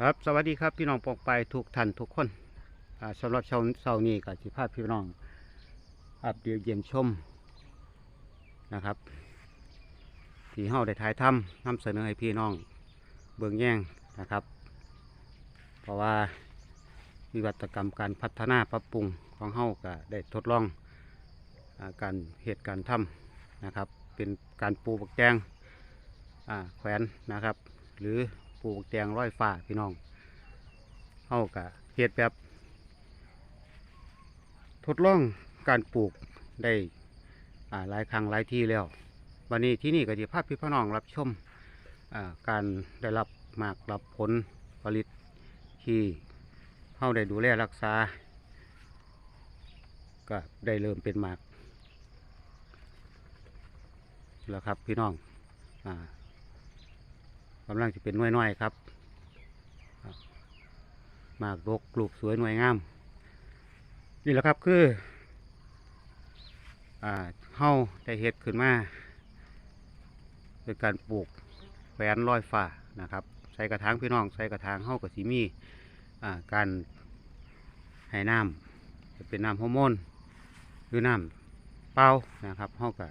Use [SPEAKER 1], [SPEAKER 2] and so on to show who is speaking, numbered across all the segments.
[SPEAKER 1] ครับสวัสดีครับพี่น้องปองไปทุกท่านทุกคนอ่าสำหรับเช้าเช้านี้กับสิภาพพี่น้องอัปเดียวเยี่ยมชมนะครับที่เฮาได้ถ่ายทำนำเสนอให้พี่น้องเบิ่งแย่งนะครับ เพราะว่าวิวัตกรรมการพัฒนาปรับปรุงของเฮาก็ได้ทดลองอาการเหตุการณ์ทำนะครับ เป็นการปลูกบักแตงแขวนนะครับ หรือ ปลูกแตงร้อยฟ้าพี่น้องเฮากะเฮ็ดแบบ ทดลองการปลูกได้หลายครั้งหลายที่แล้ว วันนี้ที่นี่ก็จะพาพี่พี่น้องรับชมการได้รับหมากรับผลผลิตที่เฮาได้ดูแลรักษา ก็ได้เริ่มเป็นหมากแล้วครับพี่น้องอ่า กำลังจะเป็นหน้อยๆครับครับหมากดกกลูกสวยหน่วยงาม นี่แหละครับคืออ่าเฮาได้เฮ็ดขึ้นมาโดยการปลูกแหวนลอยฟ้านะครับ ใส่กระถางพี่น้องใส่กระถางเฮากับสีมีอ่าการให้น้ำจะเป็นน้ำฮอร์โมนหรือน้ำเปล่านะครับเฮากับ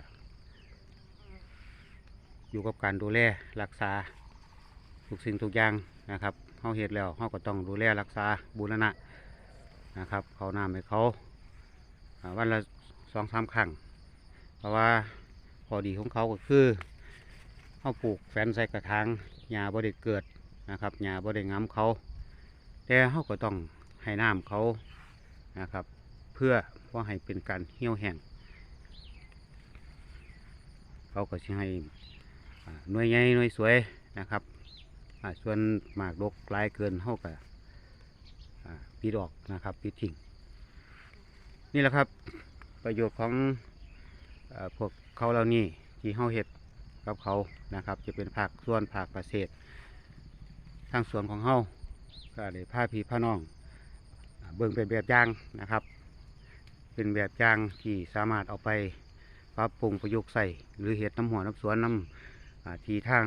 [SPEAKER 1] อยู่กับการดูแลรักษา ทุกสิ่งทุกอย่างนะครับเฮาเฮ็ดแล้วเฮาก็ต้องดูแลรักษาบูรณะนะครับ เขาน้ำให้เขาวันละสองสามครั้งเพราะว่าพอดีของเขาก็คือเขาปลูกแฟนใส่กระถางหญ้าบ่ได้เกิดนะครับหญ้าบ่ได้งํเขา แต่เขาก็ต้องให้น้ำเขานะครับ เพื่อว่าให้เป็นการเหี่ยวแห้งเขาก็จะให้หน่วยใหญ่หน่วยสวยนะครับ ส่วนหมากดกลายเกินเขาก็อ่าปิดออกนะครับปิดทิ้งนี่แหละครับประโยชน์ของอพวกเขาเหล่านี้ที่เฮาเห็ดกับเขานะครับ จะเป็นผักส่วนผักเกษตรทางสวนของเฮาก็ได้ผ้าพีผ้าน้อง เบิ่งเป็นแบบอย่างนะครับ เป็นแบบอย่างที่สามารถเอาไปปรับปรุงประยุกต์ใส่หรือเห็ดน้ำหัวน้ำสวนน้ำที่ทาง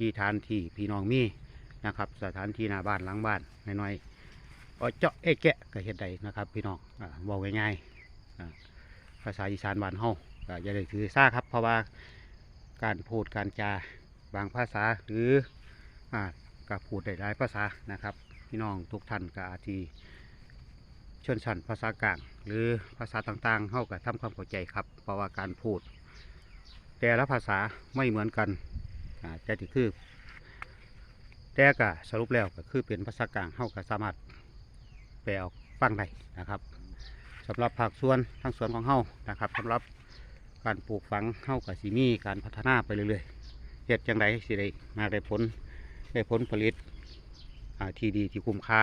[SPEAKER 1] ที่ทานที่พี่น้องมีนะครับ สถานที่หน้าบ้านหลังบ้านน้อยๆเอาเจาะเอะแกะก็เห็ดได้นะครับ พี่น้องอบอกง่ายๆภาษาอีสานบ้านเฮาอย่าได้ถือซ่าครับ เพราะว่าการพูดการจาบางภาษาหรืออ่าก็พูดได้หลายภาษานะครับ พี่น้องทุกท่านก็อาจจะชนชั้นภาษากลางหรือภาษาต่างๆเฮาก็ทำความเข้าใจครับ เพราะว่าการพูด แต่ละภาษาไม่เหมือนกัน่าจะที่คือ แต่ก็สรุปแล้วก็คือเป็นภาษากลางเฮาก็สามารถไปออกฟังได้นะครับสำหรับภาคส่วนทางสวนของเฮานะครับสำหรับการปลูกฝังเฮากับสีมีการพัฒนาไปเรื่อยๆเฮ็ดจังไดสิได้มาได้ผลได้ผลผลิตที่ดีที่คุ้มค่า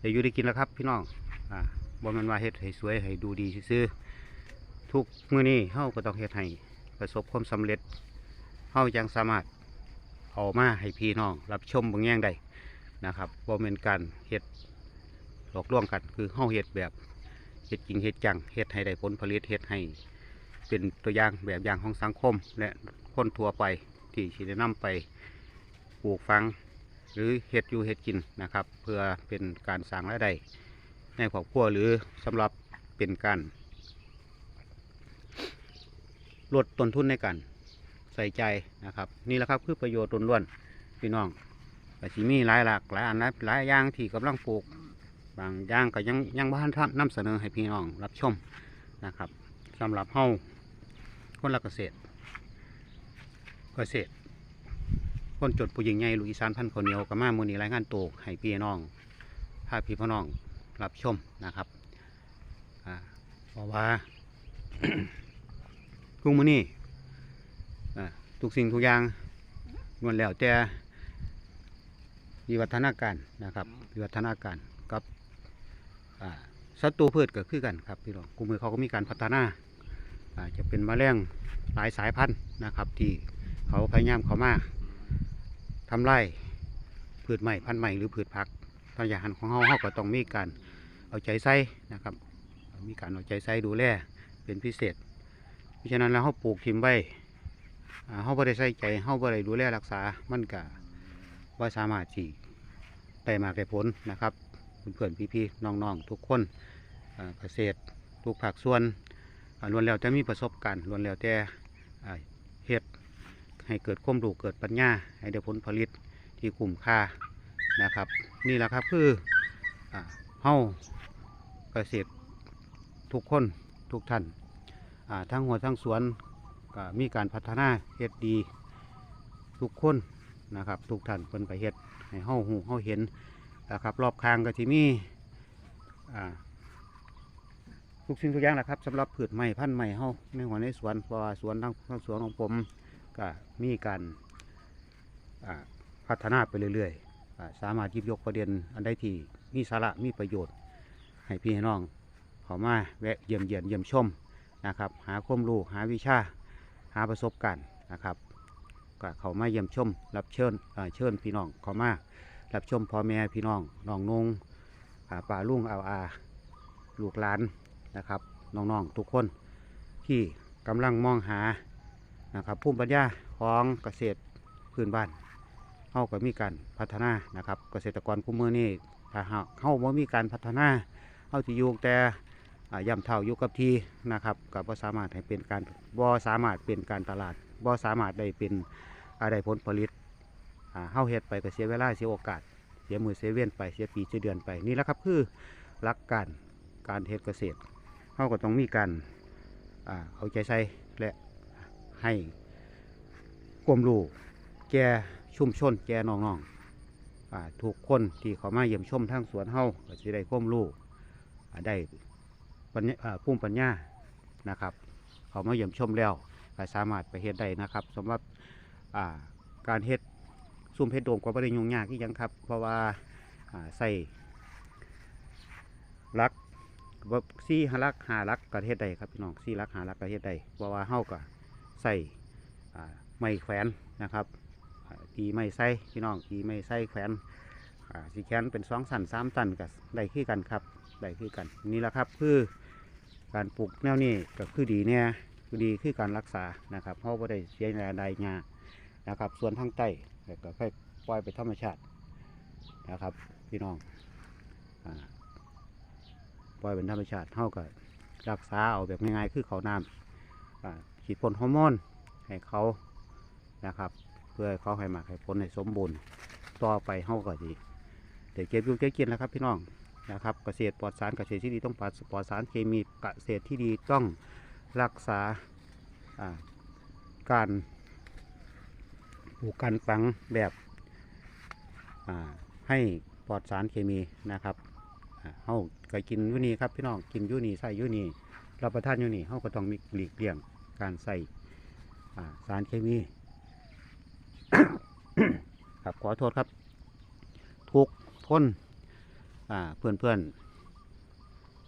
[SPEAKER 1] ได้อยู่ได้กินแล้วครับพี่น้องอบ่ม่นว่าเฮ็ดให้สวยให้ดูดีซื่อทุกเมื้อนี้เฮาก็ต้องเฮ็ดให้ประสบความสำเร็จ เฮาจังสามารถเอามาให้พี่น้องรับชมบางแย่งได้นะครับบ่แม่นการเฮ็ดหลอกลวงกันคือเฮาเฮ็ดแบบเฮ็ดจริงเฮ็ดจังเฮ็ดให้ได้ผลผลิตเฮ็ดให้เป็นตัวอย่างแบบอย่างของสังคม และคนทั่วไปที่สิได้นำไปปลูกฝัง หรือเฮ็ดอยู่เฮ็ดกินนะครับ เพื่อเป็นการสร้างรายได้ในครอบครัวหรือสำหรับเป็นการลดต้นทุนในการ ส่ใจนะครับ นี่แหละครับคือประโยชน์ล้วนๆพี่น้องก็สิมีหลายหลากหลายอันหลายหลายอย่างที่กำลังปลูก บางอย่างก็ยังยังบ้านท่านนำเสนอให้พี่น้องรับชมนะครับสำหรับเฮ้าคนละเกษตร เกษตร คนจดผู้หญิงใหญ่ลูกอีสานพันข้าวเหนียวกับมามูนีรายงานตัวให้พี่น้องพาพี่พี่น้องรับชมนะครับอ่าเพราะว่าทุกมื้อนี่ ทุกสิ่งทุกอย่างล้วนแล้วแต่วิวัฒนาการนะครับวิวัฒนาการกับอ่าศัตรูพืชก็คือกันครับพี่น้องกลุ่มมือเขาก็มีการพัฒนาอาจะเป็นแมลงหลายสายพันธุ์นะครับ ที่เขาพยายามเขามาทำลายพืชใหม่พันธุ์ใหม่หรือพืชผักทางยาหันของเขาเขาก็ต้องมีการเอาใจใส่นะครับ มีการเอาใจใส่ดูแลเป็นพิเศษ เพราะฉะนั้นแล้วเขาปลูกทิมไว้ เขาบ่ได้ใส่ใจเขาบ่ได้ดูแลรักษา มันก็บ่สามารถที่ได้มากได้ผลนะครับเพื่อนๆพี่ๆน้องๆทุกคนเกษตรทุกภาคส่วนล้วนแล้วจะมีประสบการณ์ล้วนแล้วแต่เฮ็ดให้เกิดความรู้เกิดปัญญา ให้ได้ผลผลิตที่คุ้มค่านะครับ นี่แหละครับคืออ่าเฮาเกษตรทุกคนทุกท่านทั้งหัวทั้งสวน ก็มีการพัฒนาเฮ็ดดีทุกคนนะครับ ทุกท่านเพิ่นไปเฮ็ดให้เฮาหูเฮาเห็นนะครับ รอบข้างก็สิมีอ่าทุกสิ่งทุกอย่างนะครับสำหรับพืชไม้พันธุ์ไม้เฮาในหัวในสวนเพราะว่าสวนทั้งสวนของผมก็มีการอ่าพัฒนาไปเรื่อยๆอ่าสามารถยิบยกประเด็นอันใดที่มีสาระมีประโยชน์ ให้พี่ให้น้องเขามาแวะเยี่ยมเยียนเยี่ยมชมนะครับ หาความรู้หาวิชา หาประสบการณ์นะครับก็เขามาเยี่ยมชม รับเชิญเชิญพี่น้องเขามารับชมพ่อแม่พี่น้องน้องนงอ่าป่าลุงเอาอาลูกหลานนะครับน้องๆทุกคนที่กำลังมองหานะครับภูมิปัญญาของเกษตรพื้นบ้านเฮาก็มีการพัฒนานะครับ เกษตรกรคู่มือนี่ถ้าหากเฮาบ่มีการพัฒนาเอาที่อยู่แต่ ย่ำเท่าอยู่กับที่นะครับกับบ่สามารถให้เป็นการบ่สามารถเป็นการตลาดบ่สามารถได้เป็นอะไรผลผลิตเฮาเฮ็ดไปก็เสียเวลาเสียโอกาส เสียมือเสียเวียนไปเสียปีเสียเดือนไปนี่แหละครับคือหลักการการเฮ็ดเกษตรเฮาก็ต้องมีการเอาใจใส่และให้ความรู้แก่ชุมชนแก่น้องๆทุกคนที่เขามาเยี่ยมชมทางสวนเฮาก็จะได้ความรู้อ่ได้ ปัญญาอ่มปัญญานะครับ เขามาเยี่ยมชมแล้วก็สามารถไปเฮ็ดได้นะครับสำหรับการเฮ็ดซุ่มเฮ็ดโดมก็ไม่ได้ยุ่งยากที่ยังครับ เพราะว่าใส่ลักว่าซี่หลักหาลักก็เฮ็ดได้ครับพี่น้องซี่ลักหาลักก็เฮ็ดได้เพราะว่าเฮาก็ใส่ไม้แขวนนะครับตีไม่ใส่พี่น้องตีไม่ใส่แขวนสีแขนเป็นสองสันสามสันกับได้คือกันครับ ได้คือกันนี่แหละครับคือการปลูกแนวนี้ก็คือดีเนี่ยคือดีคือการรักษานะครับเพราะว่าได้เสียแรงใดงานะครับ ส่วนทางใต้ก็ค่อยปล่อยไปธรรมชาตินะครับ พี่น้องอปล่อยเป็นธรรมชาติเท่ากับรักษาเอาแบบง่ายๆคือเขาน้ำฉีดพ่นฮอร์โมนให้เขานะครับ เพื่อเขาให้หมักให้ผลให้สมบูรณ์ต่อไปเฮาก็ดีเดี๋ยวเก็บยู่เก็บกินแล้วครับพี่น้อง นะครับเกษตรปลอดสารเกษตรที่ดีต้องปลอดปลอดสารเคมีเกษตรที่ดีต้องรักษาการปลูกการฝังแบบให้ปลอดสารเคมีนะครับเฮาก็กินยูนี่ครับพี่น้องกินยูนี่ใส่ยูนี่รับประทานยูนี่เฮาก็ต้องมีหลีกเลี่ยงการใส่สารเคมีครับขอโทษครับ ทุกคน เพื่อนเพื่อน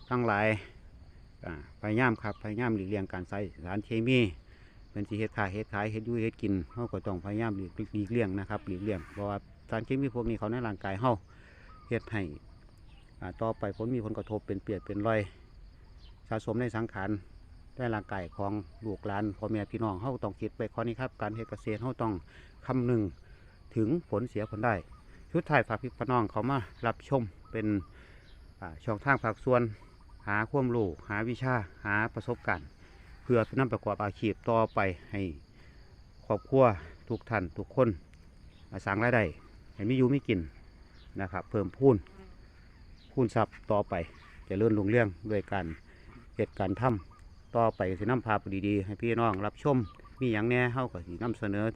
[SPEAKER 1] ทั้งหลายพยายามครับพยายามหลีกเลี่ยงการใส่สารเคมีเป็นสีเฮ็ดขายเฮ็ดขายเฮ็ดอยูเฮ็ดกินเขาก็ต้องพยายามหลีกหลีกเลี่ยงนะครับหลีกเลี่ยงเพราะว่าสารเคมีพวกนี้เขาในร่างกายเฮาเฮ็ดให้ต่อไปผลมีผลกระทบเป็นเปียดเป็นรอยสะสมในสังขารในร่างกายของลูกหลานพ่อแม่พี่น้องเฮาต้องคิดไปข้อนี้ครับ การเฮ็ดเกษตรเฮาต้องคำนึงถึงผลเสียผลได้ชุดถ่ายฝากพี่พี่น้องเขามารับชม เป็นช่องทางฝากส่วน หาความรู้หาวิชาหาประสบการณ์ เพื่อนำประกอบอาชีพต่อไปให้ครอบครัวทุกท่านทุกคนมาสร้างรายได้ให้มีอยู่มีกินนะครับเพิ่มพูนพูนทรัพย์ต่อไปจะเลื่อนลุงเรื่องด้วยการเหตุการทำต่อไปก็สินำพาไปดีๆ ให้พี่น้องรับชมมีอย่างแน่เฮาก็สินำเสนอ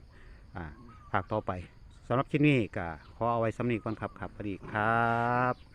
[SPEAKER 1] อ่าภาคต่อไปสำหรับคลิปนี้ก็ขอเอาไว้สำนีก่อนครับครับสวัสดีครับ